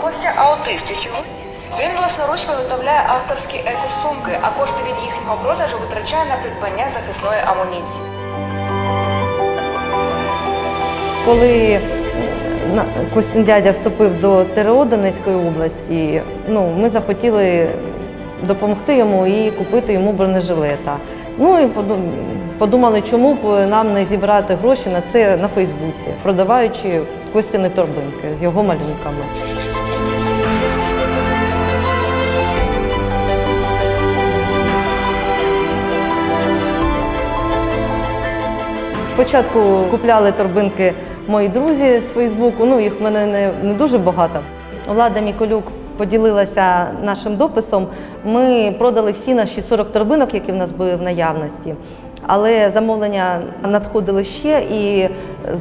Костя аутист і сьогодні Він власноруч виготовляє авторські екосумки, а кошти від їхнього продажу витрачає на придбання захисної амуніції. Коли Костін дядя вступив до ТРО Донецької області, ну, ми захотіли допомогти йому і купити йому бронежилета. Ну і подумали, чому б нам не зібрати гроші на це на Фейсбуці, продаваючи Костяні торбинки з його малюнками. Спочатку купляли торбинки мої друзі з Фейсбуку, ну їх в мене не, не дуже багато. Влада Міколюк поділилася нашим дописом. Ми продали всі наші 40 торбинок, які в нас були в наявності. Але замовлення надходили ще і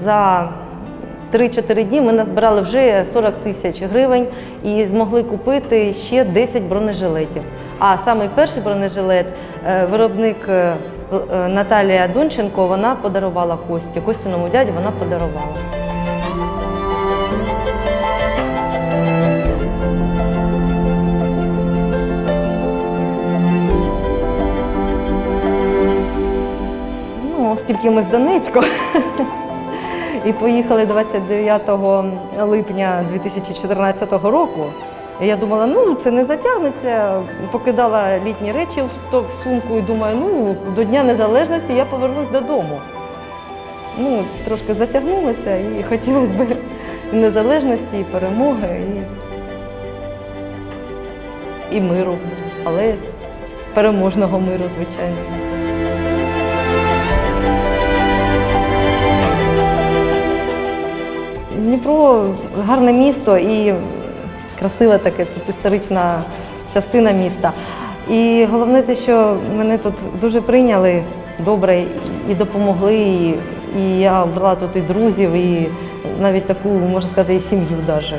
за 3-4 дні ми назбирали вже 40 тисяч гривень і змогли купити ще 10 бронежилетів. А самий перший бронежилет е, виробник е, Наталія Донченко вона подарувала Кості. Костяному дяді вона подарувала. Ну, оскільки ми з Донецька і поїхали 29 липня 2014 року. Я думала, ну це не затягнеться. Покидала літні речі в сумку і думаю, ну до Дня Незалежності я повернусь додому. Ну, трошки затягнулося і хотілося б незалежності, і перемоги, і, і миру, але переможного миру, звичайно. Дніпро гарне місто і красива така тут історична частина міста. І головне те, що мене тут дуже прийняли добре і допомогли. І, і я обрала тут і друзів, і навіть таку, можна сказати, і сім'ю навіть.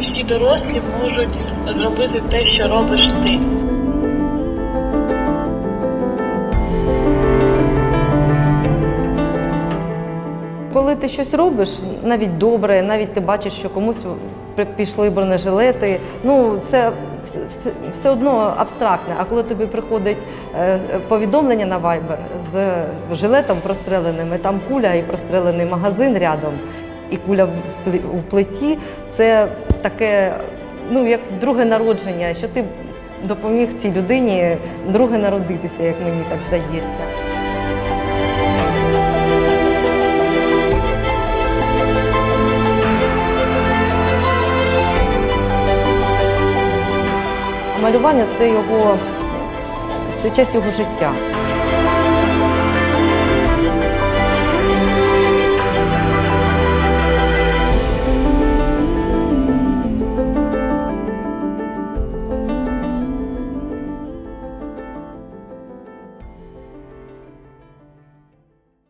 Всі дорослі можуть зробити те, що робиш ти. Ти щось робиш, навіть добре, навіть ти бачиш, що комусь пішли бронежилети, ну це все, одно абстрактне. А коли тобі приходить е, повідомлення на Viber з жилетом простреленим, там куля і прострелений магазин рядом, і куля в плиті, це таке, ну як друге народження, що ти допоміг цій людині друге народитися, як мені так здається. Малювання це його це часть його життя.